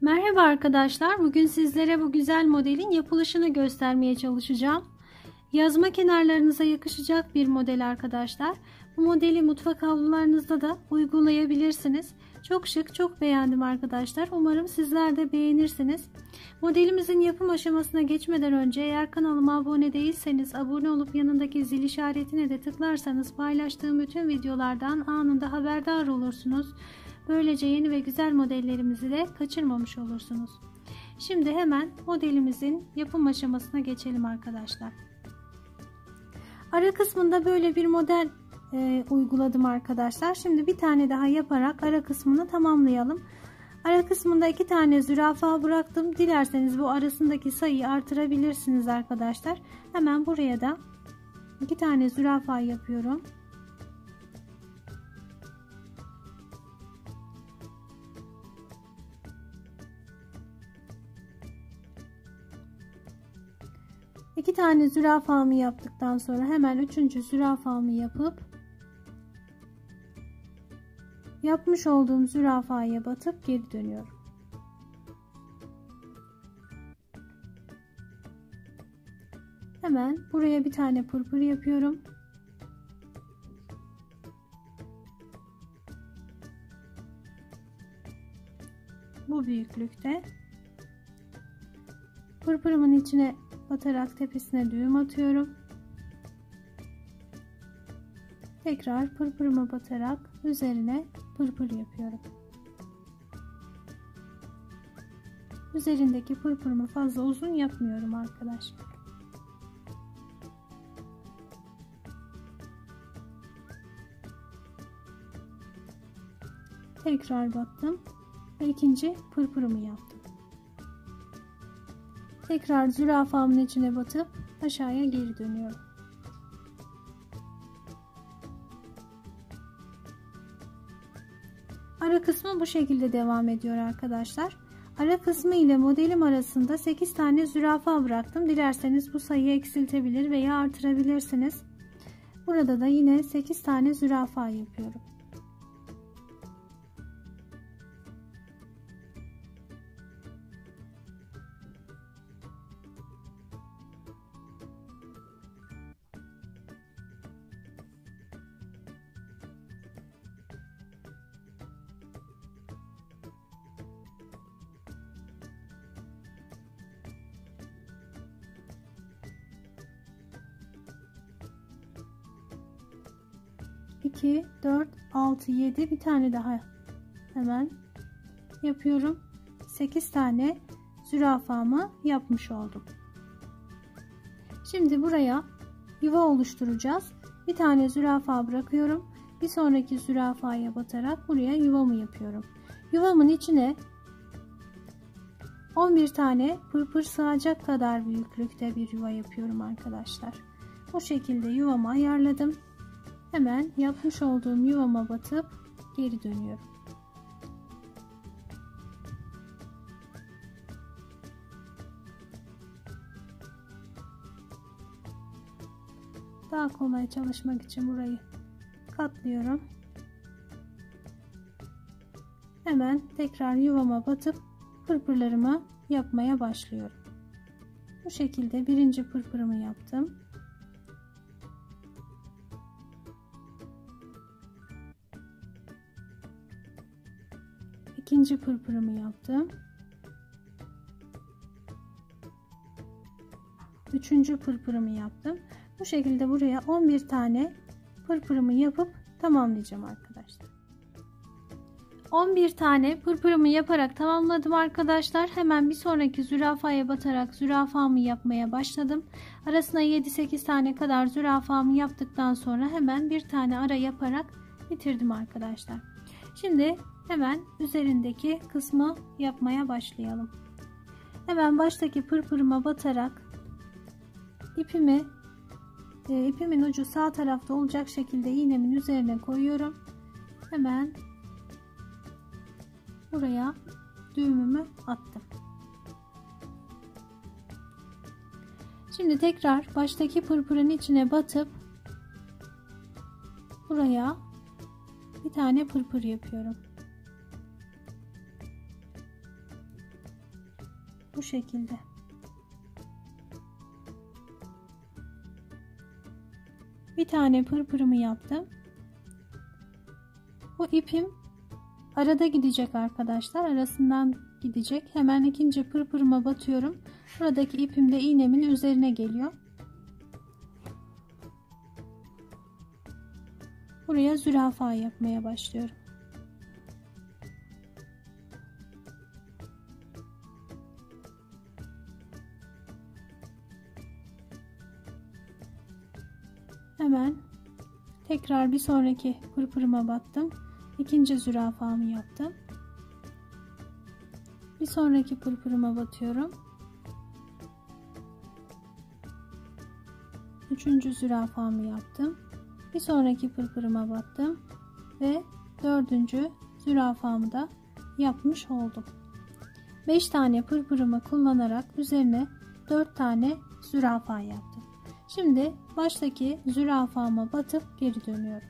Merhaba arkadaşlar. Bugün sizlere bu güzel modelin yapılışını göstermeye çalışacağım. Yazma kenarlarınıza yakışacak bir model arkadaşlar. Bu modeli mutfak havlularınızda da uygulayabilirsiniz. Çok şık, çok beğendim arkadaşlar. Umarım sizler de beğenirsiniz. Modelimizin yapım aşamasına geçmeden önce eğer kanalıma abone değilseniz abone olup yanındaki zil işaretine de tıklarsanız paylaştığım bütün videolardan anında haberdar olursunuz. Böylece yeni ve güzel modellerimizi de kaçırmamış olursunuz. Şimdi hemen modelimizin yapım aşamasına geçelim arkadaşlar. Ara kısmında böyle bir model e, uyguladım arkadaşlar. Şimdi bir tane daha yaparak ara kısmını tamamlayalım. Ara kısmında iki tane zürafa bıraktım. Dilerseniz bu arasındaki sayıyı artırabilirsiniz arkadaşlar. Hemen buraya da iki tane zürafa yapıyorum. İki tane zürafamı yaptıktan sonra hemen üçüncü zürafamı yapıp yapmış olduğum zürafaya batıp geri dönüyorum. Hemen buraya bir tane pırpır yapıyorum. Bu büyüklükte. Pırpırımın içine batarak tepesine düğüm atıyorum. Tekrar pırpırıma batarak üzerine pırpır yapıyorum. Üzerindeki pırpırımı fazla uzun yapmıyorum arkadaşlar. Tekrar battım ve ikinci pırpırımı yaptım. Tekrar zürafamın içine batıp aşağıya geri dönüyorum. Kısmı bu şekilde devam ediyor arkadaşlar. Ara kısmı ile modelim arasında 8 tane zürafa bıraktım. Dilerseniz bu sayıyı eksiltebilir veya artırabilirsiniz. Burada da yine 8 tane zürafa yapıyorum. İki, dört, altı, yedi. bir tane daha hemen yapıyorum. 8 tane zürafamı yapmış oldum. Şimdi buraya yuva oluşturacağız. Bir tane zürafa bırakıyorum. Bir sonraki zürafaya batarak buraya yuvamı yapıyorum. Yuvamın içine 11 tane pırpır sığacak kadar büyüklükte bir yuva yapıyorum arkadaşlar. Bu şekilde yuvamı ayarladım. Hemen yapmış olduğum yuvama batıp geri dönüyorum. Daha kolay çalışmak için burayı katlıyorum. Hemen tekrar yuvama batıp pırpırlarımı yapmaya başlıyorum. Bu şekilde birinci pırpırımı yaptım. İkinci pırpırımı yaptım. Üçüncü pırpırımı yaptım. Bu şekilde buraya 11 tane pırpırımı yapıp tamamlayacağım arkadaşlar. 11 tane pırpırımı yaparak tamamladım arkadaşlar. Hemen bir sonraki zürafaya batarak zürafamı yapmaya başladım. Arasına 7-8 tane kadar zürafamı yaptıktan sonra hemen bir tane ara yaparak bitirdim arkadaşlar. Şimdi hemen üzerindeki kısmı yapmaya başlayalım. Hemen baştaki pırpırıma batarak ipimi e, ipimin ucu sağ tarafta olacak şekilde iğnemin üzerine koyuyorum. Hemen buraya düğümümü attım. Şimdi tekrar baştaki pırpırın içine batıp buraya bir tane pırpır yapıyorum. Bu şekilde. Bir tane pırpırımı yaptım. Bu ipim arada gidecek arkadaşlar. Arasından gidecek. Hemen ikinci pırpırıma batıyorum. Buradaki ipim de iğnemin üzerine geliyor. Buraya zürafa yapmaya başlıyorum. Hemen tekrar bir sonraki pırpırıma battım. İkinci zürafamı yaptım. Bir sonraki pırpırıma batıyorum. Üçüncü zürafamı yaptım. Bir sonraki pırpırıma battım ve dördüncü zürafamı da yapmış oldum. 5 tane pırpırımı kullanarak üzerine 4 tane zürafa yaptım. Şimdi baştaki zürafama batıp geri dönüyorum.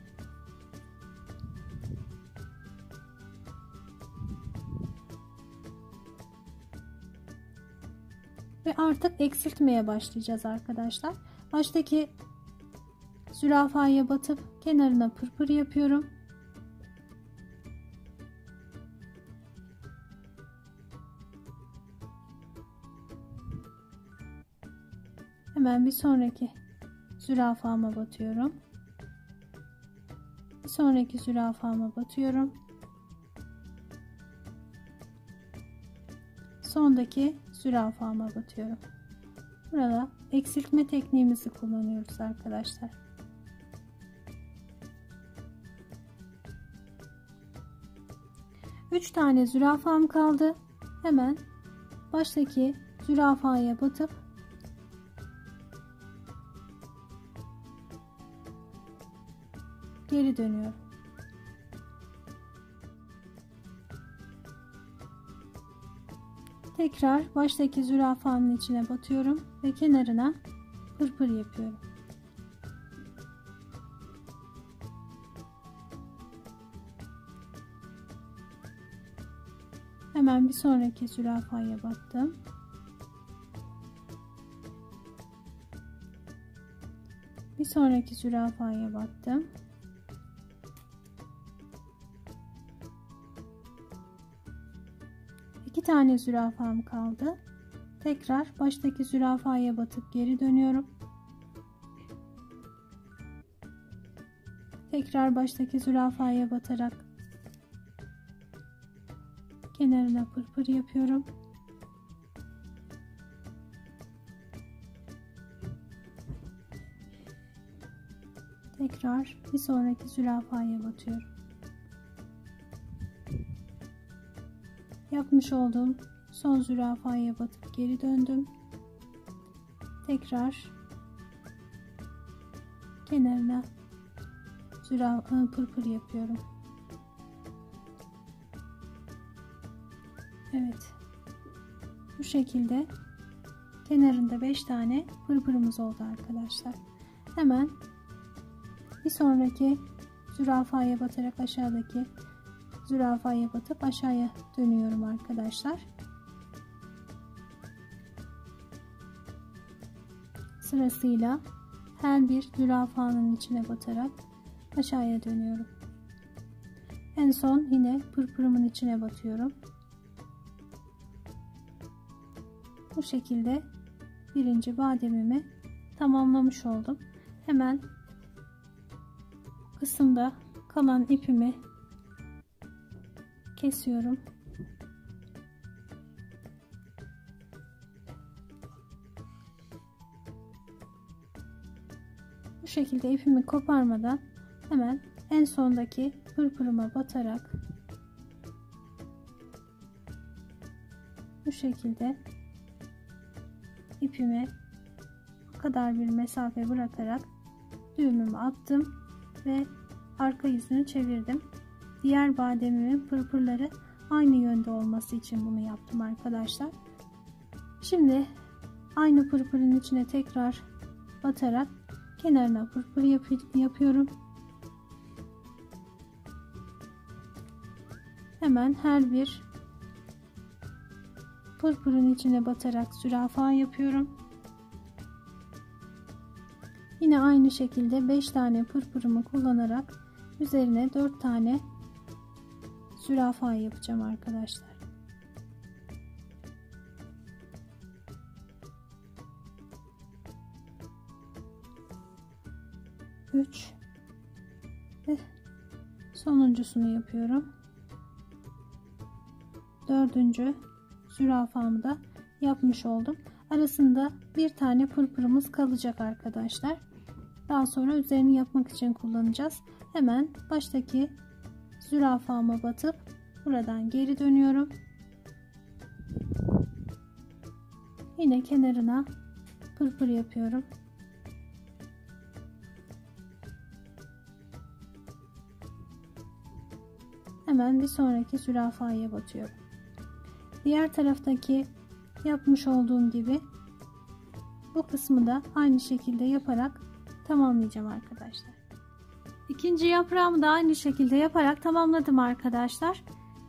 Ve artık eksiltmeye başlayacağız arkadaşlar. Baştaki zürafaya batıp kenarına pırpır yapıyorum. Hemen bir sonraki zürafama batıyorum. Bir sonraki zürafama batıyorum. Sondaki zürafama batıyorum. Burada eksiltme tekniğimizi kullanıyoruz arkadaşlar. Üç tane zürafam kaldı. Hemen baştaki zürafaya batıp geri dönüyorum. Tekrar baştaki zürafanın içine batıyorum ve kenarına pırpır yapıyorum. Hemen bir sonraki zürafaya battım. Bir sonraki zürafaya battım. Tane zürafam kaldı. Tekrar baştaki zürafaya batıp geri dönüyorum. Tekrar baştaki zürafaya batarak kenarına pırpır yapıyorum. Tekrar bir sonraki zürafaya batıyorum. Yapmış olduğum son zürafaya batıp geri döndüm. Tekrar kenarına zürafa pırpır yapıyorum. Evet. Bu şekilde kenarında 5 tane pırpırımız oldu arkadaşlar. Hemen bir sonraki zürafaya batarak aşağıdaki zürafaya batıp aşağıya dönüyorum arkadaşlar. Sırasıyla her bir zürafanın içine batarak aşağıya dönüyorum. En son yine pırpırımın içine batıyorum. Bu şekilde birinci bademimi tamamlamış oldum. Hemen kısımda kalan ipimi kesiyorum. Bu şekilde ipimi koparmadan hemen en sondaki pırpırıma batarak bu şekilde ipimi bu kadar bir mesafe bırakarak düğümümü attım ve arka yüzünü çevirdim. Diğer bademimin pırpırları aynı yönde olması için bunu yaptım arkadaşlar. Şimdi aynı pırpırın içine tekrar batarak kenarına pırpır yap yapıyorum. hemen her bir pırpırın içine batarak zürafa yapıyorum. Yine aynı şekilde 5 tane pırpırımı kullanarak üzerine 4 tane zürafa yapacağım arkadaşlar. Üç ve sonuncusunu yapıyorum. Dördüncü zürafamı da yapmış oldum. Arasında bir tane pırpırımız kalacak arkadaşlar. Daha sonra üzerini yapmak için kullanacağız. Hemen baştaki zürafama batıp buradan geri dönüyorum. Yine kenarına pırpır yapıyorum. Hemen bir sonraki zürafaya batıyorum. Diğer taraftaki yapmış olduğum gibi bu kısmı da aynı şekilde yaparak tamamlayacağım arkadaşlar. İkinci yaprağımı da aynı şekilde yaparak tamamladım arkadaşlar.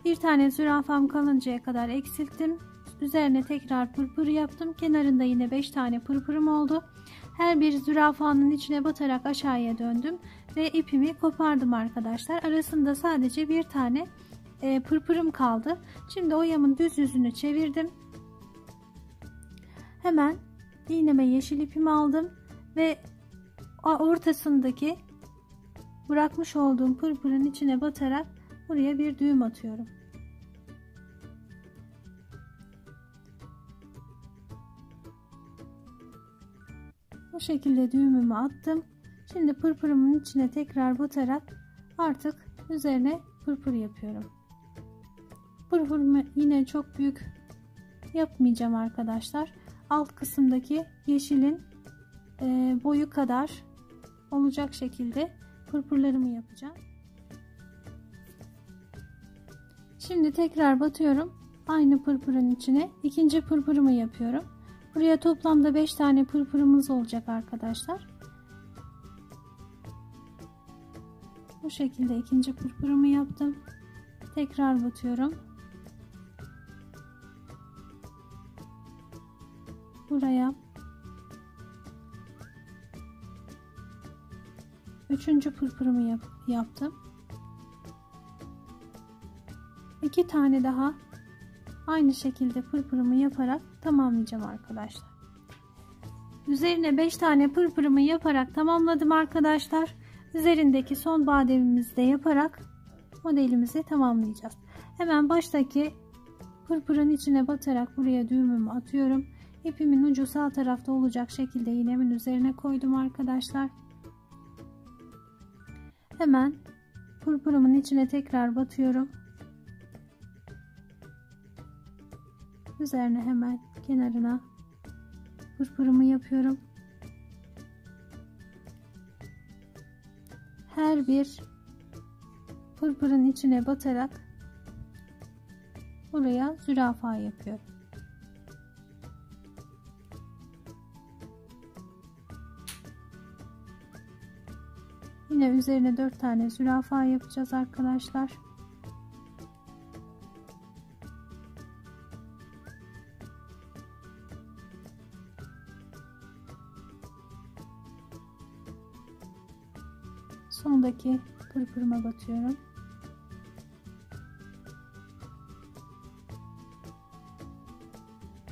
Bir tane zürafam kalıncaya kadar eksilttim. Üzerine tekrar pırpır yaptım. Kenarında yine 5 tane pırpırım oldu. Her bir zürafanın içine batarak aşağıya döndüm ve ipimi kopardım arkadaşlar. Arasında sadece bir tane e, pırpırım kaldı. Şimdi oyamın düz yüzünü çevirdim. Hemen iğneme yeşil ipimi aldım ve ortasındaki bırakmış olduğum pırpırın içine batarak buraya bir düğüm atıyorum. Bu şekilde düğümümü attım. Şimdi pırpırımın içine tekrar batarak artık üzerine pırpır yapıyorum. Pırpırımı yine çok büyük yapmayacağım arkadaşlar. Alt kısımdaki yeşilin e, boyu kadar olacak şekilde pırpırlarımı yapacağım. Şimdi tekrar batıyorum. Aynı pırpırın içine ikinci pırpırımı yapıyorum. Buraya toplamda 5 tane pırpırımız olacak arkadaşlar. Bu şekilde ikinci pırpırımı yaptım. Tekrar batıyorum. Buraya üçüncü pırpırımı yap yaptım. İki tane daha aynı şekilde pırpırımı yaparak tamamlayacağım arkadaşlar. Üzerine 5 tane pırpırımı yaparak tamamladım arkadaşlar. Üzerindeki son bademimizi de yaparak modelimizi tamamlayacağız. Hemen baştaki pırpırın içine batarak buraya düğümümü atıyorum. İpimin ucu sağ tarafta olacak şekilde iğnemin üzerine koydum arkadaşlar. Hemen pırpırımın içine tekrar batıyorum. Üzerine hemen kenarına pırpırımı yapıyorum. Her bir pırpırın içine batarak buraya zürafa yapıyorum. Yine üzerine 4 tane zürafa yapacağız arkadaşlar. Sondaki pırpırıma batıyorum.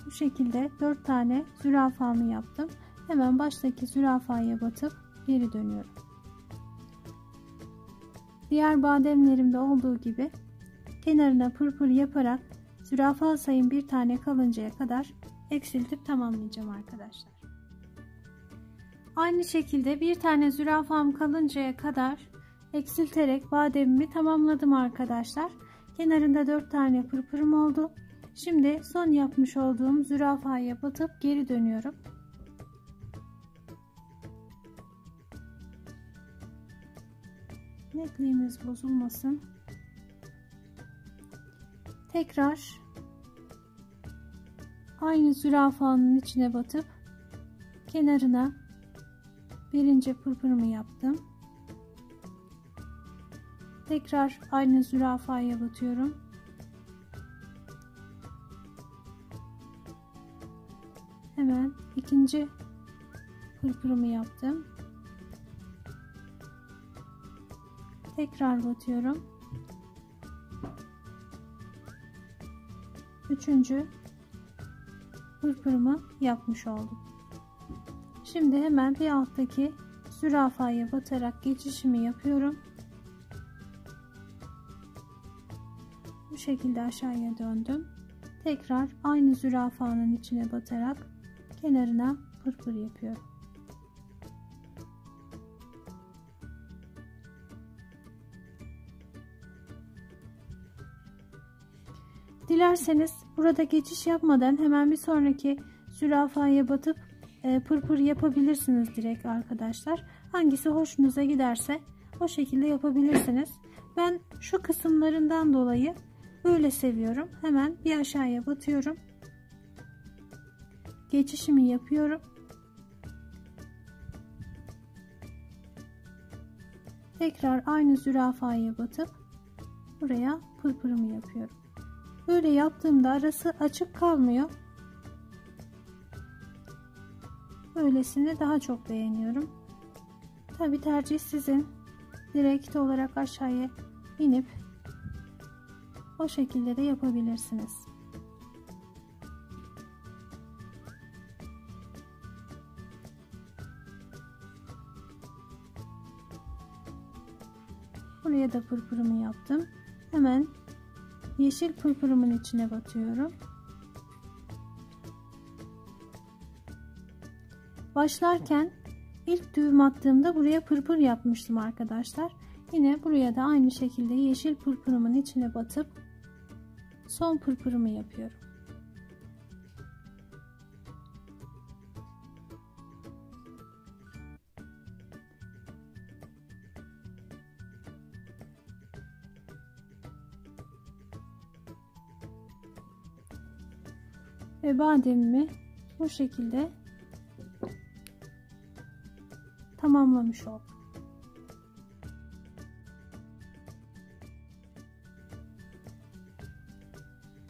Bu şekilde 4 tane zürafamı yaptım. Hemen baştaki zürafaya batıp geri dönüyorum. Diğer bademlerimde olduğu gibi kenarına pırpır yaparak zürafa sayım bir tane kalıncaya kadar eksiltip tamamlayacağım arkadaşlar. Aynı şekilde bir tane zürafam kalıncaya kadar eksilterek bademimi tamamladım arkadaşlar. Kenarında 4 tane pırpırım oldu. Şimdi son yapmış olduğum zürafaya batıp geri dönüyorum. netliğimiz bozulmasın. Tekrar aynı zürafanın içine batıp kenarına birinci pırpırımı yaptım. Tekrar aynı zürafaya batıyorum. Hemen ikinci pırpırımı yaptım. Tekrar batıyorum. Üçüncü pırpırımı yapmış oldum. Şimdi hemen bir alttaki zürafaya batarak geçişimi yapıyorum. Bu şekilde aşağıya döndüm. Tekrar aynı zürafanın içine batarak kenarına pırpır yapıyorum. Dilerseniz burada geçiş yapmadan hemen bir sonraki zürafaya batıp e, pırpır yapabilirsiniz direkt arkadaşlar. Hangisi hoşunuza giderse o şekilde yapabilirsiniz. Ben şu kısımlarından dolayı böyle seviyorum. Hemen bir aşağıya batıyorum. Geçişimi yapıyorum. Tekrar aynı zürafaya batıp buraya pırpırımı yapıyorum. Böyle yaptığımda arası açık kalmıyor. Böylesini daha çok beğeniyorum. Tabi tercih sizin. Direkt olarak aşağıya inip o şekilde de yapabilirsiniz. Buraya da pırpırımı yaptım. Hemen yeşil pırpırımın içine batıyorum. Başlarken ilk düğüm attığımda buraya pırpır yapmıştım arkadaşlar. Yine buraya da aynı şekilde yeşil pırpırımın içine batıp son pırpırımı yapıyorum. Ve bademimi bu şekilde tamamlamış oldum.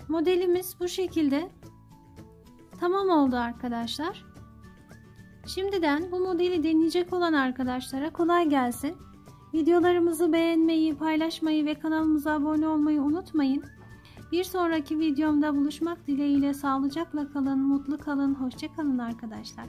Modelimiz bu şekilde tamam oldu arkadaşlar. Şimdiden bu modeli deneyecek olan arkadaşlara kolay gelsin. Videolarımızı beğenmeyi, paylaşmayı ve kanalımıza abone olmayı unutmayın. Bir sonraki videomda buluşmak dileğiyle sağlıcakla kalın, mutlu kalın, hoşçakalın arkadaşlar.